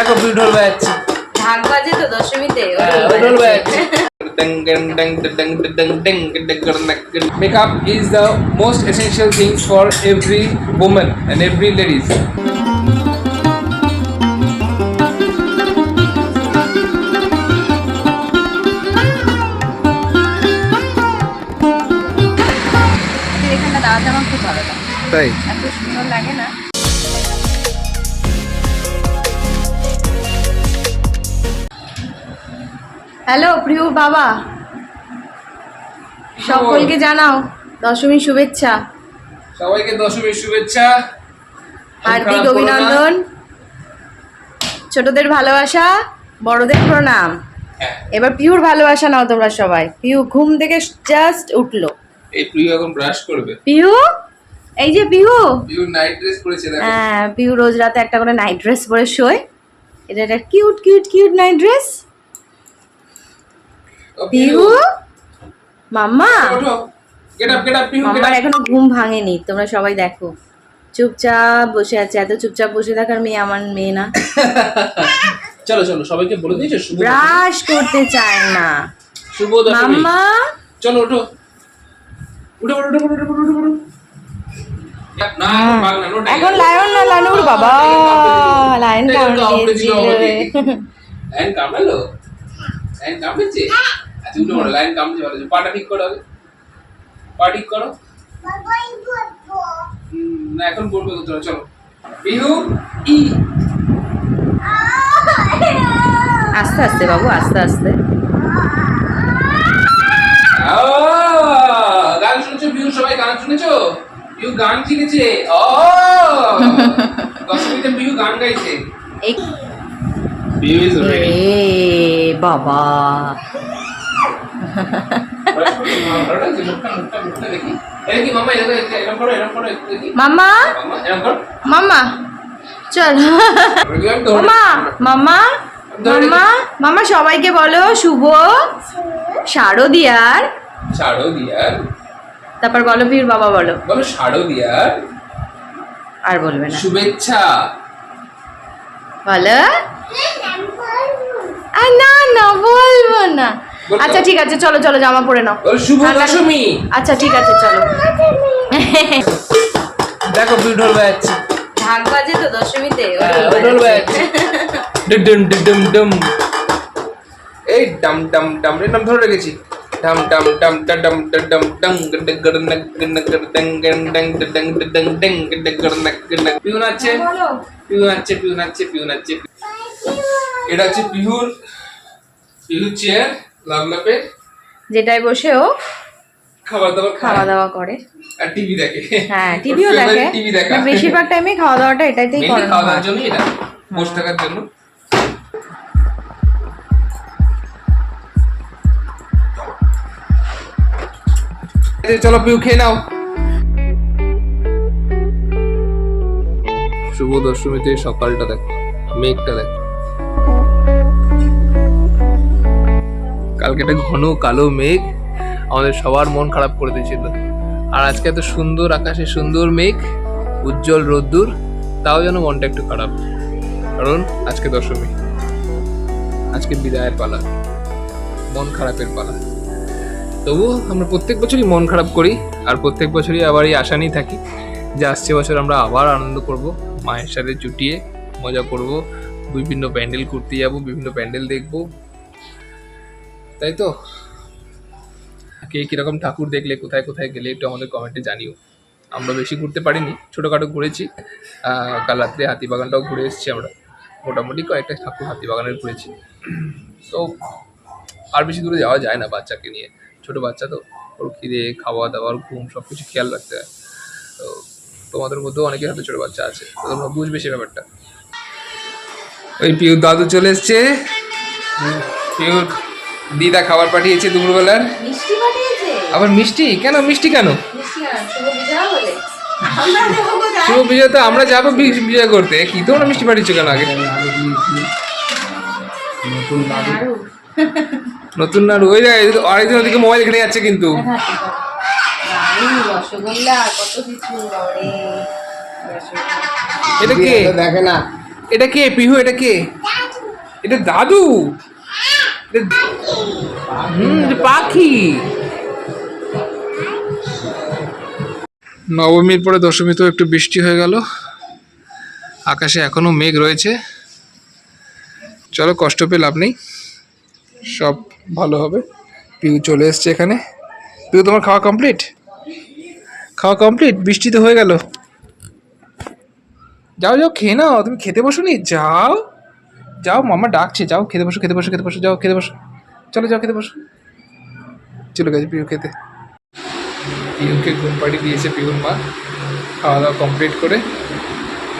দেখো পিউ ঢোল বাজাচ্ছে। ঢাক বাজে তো দশমীতে হ্যাঁ, ঢোল বাজাচ্ছে। Makeup is the most essential thing for every woman and every ladies. লাগে। তাই? এত সুন্দর লাগে না। হ্যালো প্রিয় বাবা। সকলকে জানাও দশমীর শুভেচ্ছা। সবাইকে দশমীর শুভেচ্ছা। হার্দিক। অভিনন্দন। ছোটদের ভালোবাসা বড়দের প্রণাম। হ্যাঁ, এবার পিউর ভালোবাসা নাও তোমরা সবাই। পিউ ঘুম থেকে জাস্ট উঠল। এই প্রিয় এখন ব্রাশ করবে। পিউ? এই যে পিউ। প্রিয় নাইট ড্রেস পরেছে দেখো। হ্যাঁ পিউ রোজ রাতে একটা করে নাইট ড্রেস পরে শোয়। এটা একটা cute cute cute night dress Piu mamma মাম্মার এখনও ঘুম ভাঙেনি তোমরা সবাই দেখো চুপচাপ বসে আছে এত চুপচাপ বসে থাকার মেয়ে আমার মেয়ে না চলো চলো সবাইকে বলে দিয়েছ শুভ ব্রাশ করতে চায় না শুভ মাম্মা চলো ওঠো উঠো উঠো উঠো উঠো উঠো উঠো এখন লায়ন না লানুর বাবা লায়ন কামড় কামড়ালো কামড়েছে আচ্ছা উঠে পড়ো লাইন কামড়েছে ভালো পাটা ঠিক করো আগে পা ঠিক করো না এখন বলবে তো তোরা, চলো বিহু ই আস্তে আস্তে বাবু আস্তে আস্তে ও, গান শুনেছো বিহু সবাই গান শুনেছো? বিহু গান শিখেছে। ও! দশমীতে বিহু গান গাইছে। বিহু ইজ রেডি বাবা। মামা? মামা? চল। মামা মামা মামা মামা সবাইকে বলো শুভ শারদিয়ার। শারদিয়ার তারপর বলো বীর বাবা বলো। বলো শারদিয়ার আর বলবে না। শুভেচ্ছা। বলো। না না বলব না। আচ্ছা ঠিক আছে চলো চলো জামা পরে নাও। শুভ দশমী। আচ্ছা ঠিক আছে চলো। দেখো বিউ ঢোল বাজাচ্ছে। ঢাক বাজে তো দশমীতে ও হ্যাঁ, বাজাচ্ছে। ডুম ডুম ডুম ডুম এই ডাম ডাম ডাম এর নাম ধরে রেখেছি। ডাম ডাম ডাম ডা ডাম ডা ডাম ডাং গড গড নক গড নক গড ডং গং ডং ডং ডং ডং গড গড নক গড নক। পিউ নাচছে বলো। পিউ নাচছে পিউ নাচছে পিউ নাচছে এটা হচ্ছে পিহুর পিহুর চেয়ার যেটাই বসে ও খাবার দাবার খাওয়া খাওয়া দাওয়া করে। আর টিভি দেখে। হ্যাঁ টিভিও দেখে। টিভি দেখা। না, বেশিরভাগ টাইমে খাওয়া দাওয়াটা এটাইতেই মেনলি করানো। খাওয়া দাওয়ার জন্যই এটা বসে থাকার জন্য। চলো পিউ খেয়ে নাও। শুভ দশমীতে সকালটা দেখো মেঘটা দেখো। কালকে একটা ঘন কালো মেঘ আমাদের সবার মন খারাপ করে দিয়েছিল। আর আজকে এত সুন্দর আকাশে সুন্দর মেঘ, উজ্জ্বল রোদ্দুর, তাও যেন মনটা একটু খারাপ। কারণ আজকে দশমী, আজকে বিদায়ের পালা, মন খারাপের পালা। তবুও আমরা প্রত্যেক বছরই মন খারাপ করি, আর প্রত্যেক বছরই আবার এই আশা নিয়ে থাকি যে আসছে বছর আমরা আবার আনন্দ করব, মায়ের সাথে জুটিয়ে মজা করব, বিভিন্ন প্যান্ডেল ঘুরতে যাব, বিভিন্ন প্যান্ডেল দেখব তাই তো? কে কীরকম ঠাকুর দেখলে, কোথায় কোথায় গেলে একটু আমাদের কমেন্টে জানিও। আমরা বেশি ঘুরতে পারিনি, ছোটোখাটো ঘুরেছি। কাল রাত্রে হাতিবাগানটাও ঘুরে এসেছি আমরা। মোটামুটি কয়েকটা ঠাকুর হাতিবাগানের ঘুরেছি। তো আর বেশি দূরে যাওয়া যায় না বাচ্চাকে নিয়ে। ছোট বাচ্চা তো, ওর খিদে, খাওয়া দাওয়ার ঘুম সব কিছু খেয়াল রাখতে হয়। তো তোমাদের মধ্যেও অনেকের হাতে ছোট বাচ্চা আছে তো তোমরা বুঝবে সে ব্যাপারটা। ওই পিউ দাদু চলে এসছে। পিউর। দিদা খাবার পাঠিয়েছে দুপুরবেলার? মিষ্টি আবার মিষ্টি? কেন মিষ্টি কেন? শুভ বিজয়া আমরা যাব বিজয় তো আমরা যাব বিজয় করতে। কি তোমরা মিষ্টি পাঠিয়েছো কেন আগে? নতুন না ওই আরেকজন ওদিকে মোবাইল ঘেটে যাচ্ছে কিন্তু। নাড়ু। এটা কে? দেখে না। এটা কে? পিহু এটা কে? এটা দাদু? পাখি। নবমীর পরে দশমীতেও একটু বৃষ্টি হয়ে গেল। আকাশে এখনও মেঘ রয়েছে। চলো কষ্ট পেয়ে লাভ নেই। সব ভালো হবে। পিউ চলে এসছে এখানে। পিউ, তোমার খাওয়া কমপ্লিট খাওয়া কমপ্লিট বৃষ্টি তো হয়ে গেল। যাও যাও, খেয়ে নাও। তুমি খেতে বসো নি যাও। যাও মামা ডাকছে, যাও, খেতে বসো খেতে বসো খেতে বসো, যাও, খেতে বসো। চলো, যাও, খেতে বসো। চলে গেছে পিউ খেতে পিউকে ঘুম পাড়িয়ে দিয়েছে পিউর মা। খাওয়া দাওয়া কমপ্লিট করে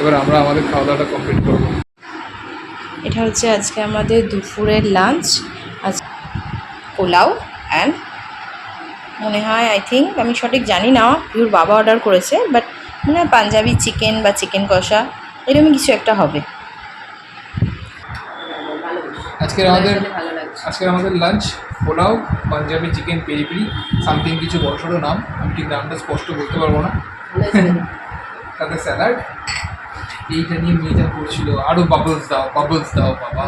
এবার আমরা আমাদের খাওয়া দাওয়াটা কমপ্লিট করব। এটা হচ্ছে আজকে আমাদের দুপুরের লাঞ্চ আজ পোলাও অ্যান্ড মনে হয় আই থিঙ্ক আমি সঠিক জানি না, পিউর বাবা অর্ডার করেছে বাট মনে হয় পাঞ্জাবি চিকেন বা চিকেন কষা, এরকম কিছু একটা হবে। আজকের আমাদের আজকের আমাদের lunch pulao Punjabi chicken peri peri something কিছু বড়সড় নাম আমি ঠিক নামটা স্পষ্ট বলতে পারব না। তাতে স্যালাড এইটা নিয়ে মেয়েটা করছিল আরও বাবলস দাও বাবলস দাও বাবা।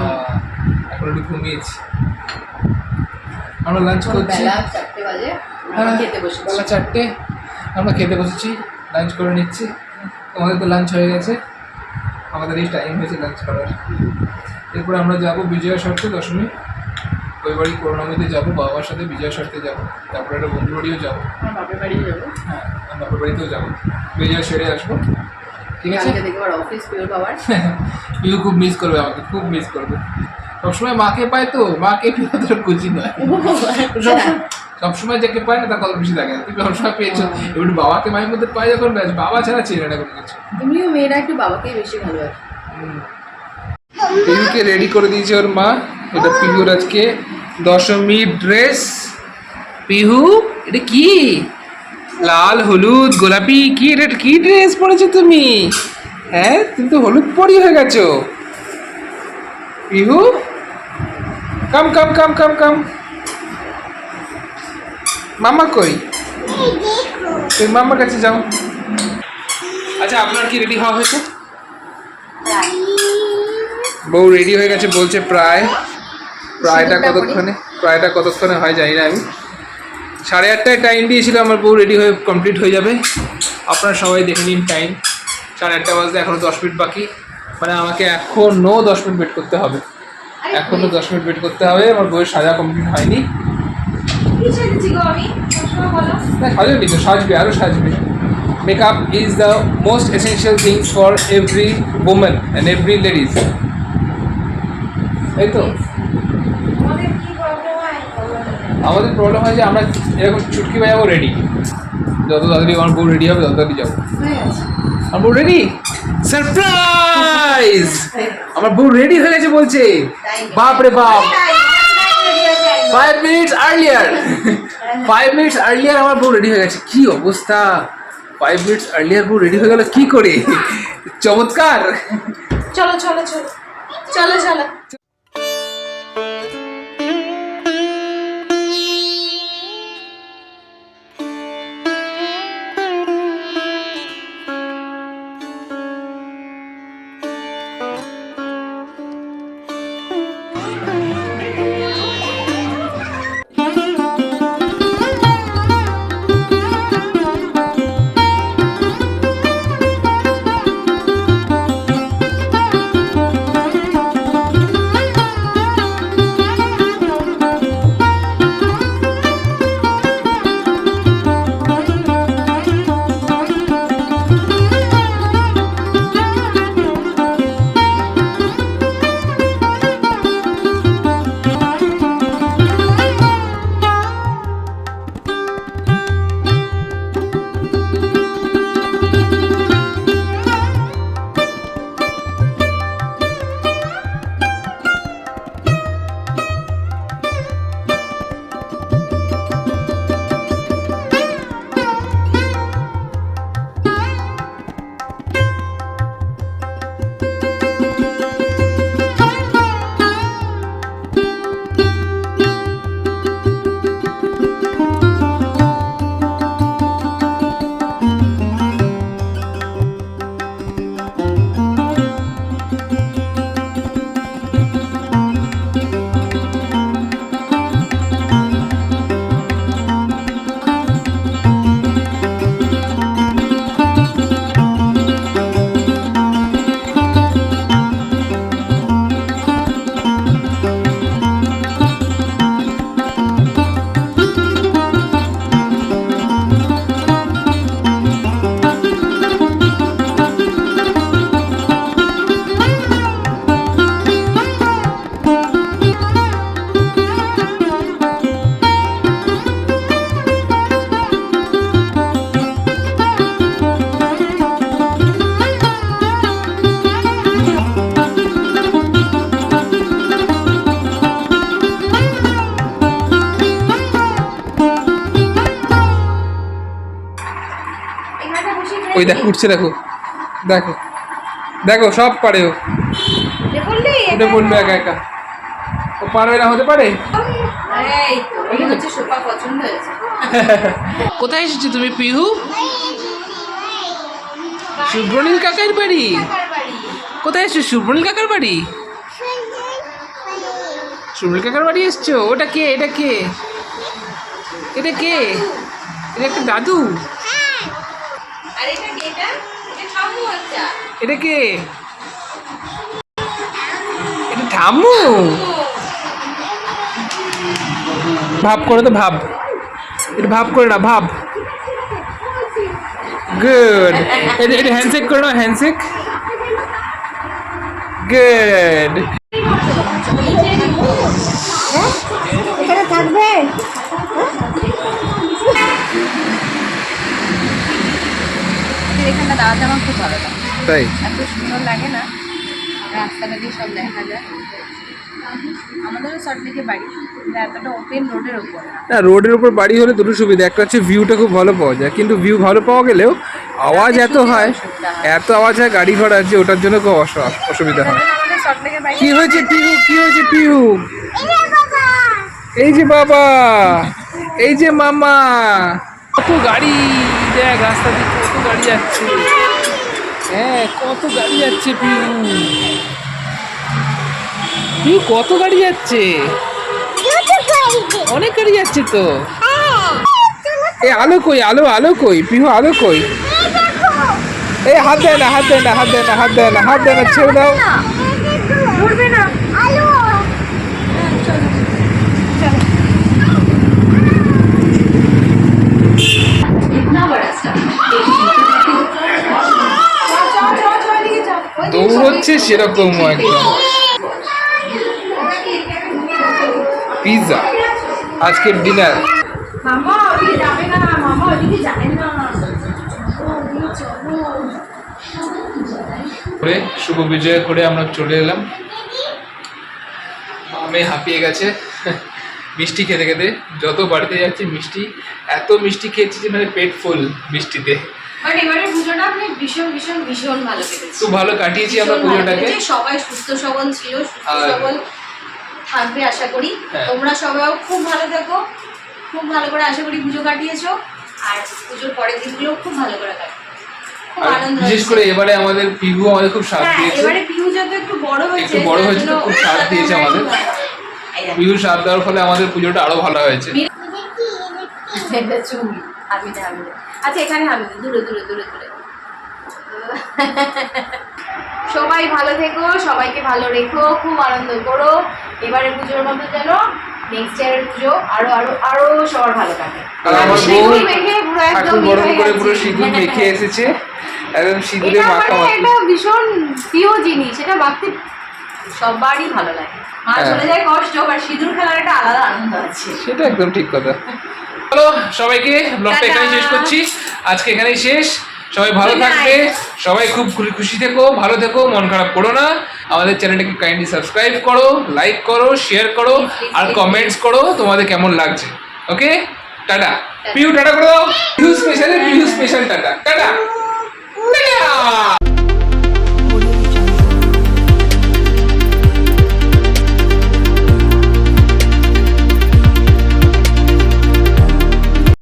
এখন একটু ঘুমিয়েছি। আমরা লাঞ্চ করছি। হ্যাঁ, বেলা চারটে আমরা খেতে বসেছি লাঞ্চ করে নিচ্ছি। তোমাদের তো লাঞ্চ হয়ে গেছে। আমাদের এই টাইম হয়েছে লাঞ্চ করার এরপরে আমরা যাব বিজয়া শর্তে দশমী। ওই বাড়ি করোনামিতে যাব বাবার সাথে বিজয়া শর্তে যাব। তারপরে একটা বন্ধু বাড়িও যাব। বাপের বাড়ি যাব। হ্যাঁ বাবার বাড়িতেও যাব। বিজয়া সেরে আসব। ঠিক আছে? পিউ খুব মিস করবে আমাকে খুব মিস করবে। সবসময় মাকে পায় তো মাকে পিউ অতটা খুশি নয় সবসময়- সবসময় যাকে পায় না তার কত বেশি থাকে তুমি সবসময় পেয়েছ। এবার বাবাকে মায়ের মধ্যে পাই যখন ব্যাস বাবা ছাড়া চেনে না কোনো কিছু। তুমিও মেয়েরা একটু বাবাকেই বেশি ভালোবাসো। পিহুকে রেডি করে দিয়েছে ওর মা। এটা পিহুর আজকে দশমী ড্রেস। পিহু এটা কি? লাল হলুদ গোলাপি কি এটা কি ড্রেস পরেছো তুমি? হ্যাঁ তুমি তো হলুদ পরি হয়ে গেছো। পিহু? কাম কাম কাম কাম কাম। মামা কই? তুমি মামার কাছে যাও। আচ্ছা আপনার কি রেডি হওয়া হয়েছে? বউ রেডি হয়ে গেছে বলছে প্রায়। প্রায়টা কতক্ষণে? প্রায়টা কতক্ষণে হয় জানি না আমি। সাড়ে আটটায় টাইম দিয়েছিল আমার বউ রেডি হয়ে কমপ্লিট হয়ে যাবে। আপনারা সবাই দেখে নিন টাইম সাড়ে আটটা বাজতে এখনও দশ মিনিট বাকি। মানে আমাকে এখনও দশ মিনিট ওয়েট করতে হবে। এখনও দশ মিনিট ওয়েট করতে হবে। আমার বউয়ের সাজা কমপ্লিট হয়নি। না সাজবে তো সাজবে আরও সাজবে। Makeup is the most essential things for every women and every ladies তাই তো। আমাদের প্রবলেম হয় যে আমরা এরকম চুটকি বাজাবো রেডি যত তাড়াতাড়ি আমার বউ রেডি হবে তত তাড়াতাড়ি যাব। আমার বউ রেডি সারপ্রাইজ আমার বউ রেডি হয়ে গেছে বলছে। বাপ রে বাপ। Five minutes earlier five minutes earlier আমার বউ রেডি হয়ে গেছে। কি অবস্থা? ফাইভ মিনিটস আর্লিয়ার বউ রেডি হয়ে গেল কি করে? চমৎকার। চলো চলো চলো। চলো চলো। ওই দেখো উঠছে দেখো। দেখো। দেখো সব পারে ও। উঠে পড়ল একা একা ও পারবে না হতে পারে? কোথায় এসেছ তুমি পিহু? সুব্রনীল কাকার বাড়ি। কোথায় এসছো সুব্রনীল কাকার বাড়ি? সুব্রনীল কাকার বাড়ি এসছো? ওটা কে? এটা কে? এটা কে? এটা একটা দাদু আর এটা কি এটা এটা ঠাম্মু বাচ্চা এটা কে? এটা ঠাম্মু? ভাব করে তো ভাব। এটা ভাব করে না ভাব। গুড এটা এটা হ্যান্ডশেক করে না হ্যান্ডশেক গুড এখানে থাকবে? এখানটা দাঁড়াতে আমার খুব ভালো লাগে। তাই? এত সুন্দর লাগে না। রাস্তাটা দিয়ে সব দেখা যায়। আমাদেরও সল্টলেকে বাড়ি। এতটা ওপেন রোডের ওপর না। রোডের উপর বাড়ি হলে দুটো সুবিধা। একটা হচ্ছে ভিউটা খুব ভালো পাওয়া যায়। কিন্তু ভিউ ভালো পাওয়া গেলেও আওয়াজ এত হয়। এত আওয়াজ হয় গাড়ি ঘোড়া আছে ওটার জন্য খুব অস- অসুবিধা হয়। আমাদের কি হয়েছে পিহু? কি হয়েছে পিহু? এই যে বাবা। এই যে মামা। কত গাড়ি। দেখ রাস্তা দিয়ে কত গাড়ি যাচ্ছে। হ্যাঁ কত গাড়ি যাচ্ছে পিউ। পিউ, কত গাড়ি যাচ্ছে? অনেক গাড়ি যাচ্ছে তো। এই আলো কই, আলো আলো কই? পিহু আলো কই? এই হাত দেয় না, হাত দেয় না, হাত দেয় না, হাত দেয় না, হাত দেয় না, ছেড়ে দাও। না। দৌড়চ্ছে সেরকম একদম। পিৎজা আজকের ডিনার করে শুভ বিজয় করে আমরা চলে এলাম। আমি হাঁপিয়ে গেছে। মিষ্টি খেতে খেতে যত বাড়িতে যাচ্ছে মিষ্টি এত মিষ্টি খেয়েছি যে মানে পেট ফুল মিষ্টিতে। বাট এবারে পুজোটা আপনি ভীষণ ভীষণ ভীষণ ভালো কেটেছে। খুব ভালো কাটিয়েছি আমরা পুজোটাকে। সবাই সুস্থ সবল ছিল সুস্থ সবল থাকবে আশা করি। হ্যাঁ। তোমরা সবাইও খুব ভালো থেকো খুব ভালো করে আশা করি পুজো কাটিয়েছো। আর পুজোর পরের দিনগুলো খুব ভালো করে কাটবে। আনন্দ বিশেষ করে এবারে আমাদের পিহু আমাদের খুব সাথ হ্যাঁ দিয়েছে। এবারে পিউ যত একটু বড় হয়েছে একটু বড় হয়েছে তো খুব সাথ দিয়েছে আমাদের। পিহু সাথ দেওয়ার ফলে আমাদের পুজোটা আরও ভালো হয়েছে। হাবিতে হাবিতে আচ্ছা এখানে হাবিতে দূরে দূরে দূরে দূরে। সবাই ভালো থেকো সবাইকে ভালো রেখো খুব আনন্দ করো। এবারে পুজোর মতো যেন নেক্সট ইয়ারের পুজো আরও আরও আরও সবার ভালো কাটে। বউ সিঁদুর মেখে পুরো একদম ঠাকুর গরম করে পুরো সিঁদুর মেখে এসেছে। একদম সিঁদুরে মাখা মানে ভীষণ প্রিয় জিনিস মাখতে সবারই ভালো লাগে। মা হ্যাঁ। চলে যায় কষ্ট আর সিঁদুর খেলার একটা আলাদা আনন্দ আছে। সেটা একদম ঠিক কথা। হ্যালো সবাইকে ব্লগটা এখানে শেষ করছি। আজকে এখানেই শেষ। সবাই ভালো থাকবে। সবাই খুব খুশি- থেকো ভালো থেকো মন খারাপ করো না। আমাদের চ্যানেলটাকে কাইন্ডলি সাবস্ক্রাইব করো লাইক করো শেয়ার করো আর. কমেন্টস করো তোমাদের কেমন লাগছে। ওকে টাটা। পিউ টাটা করে দাও। Piu special Piu special tata. Tata.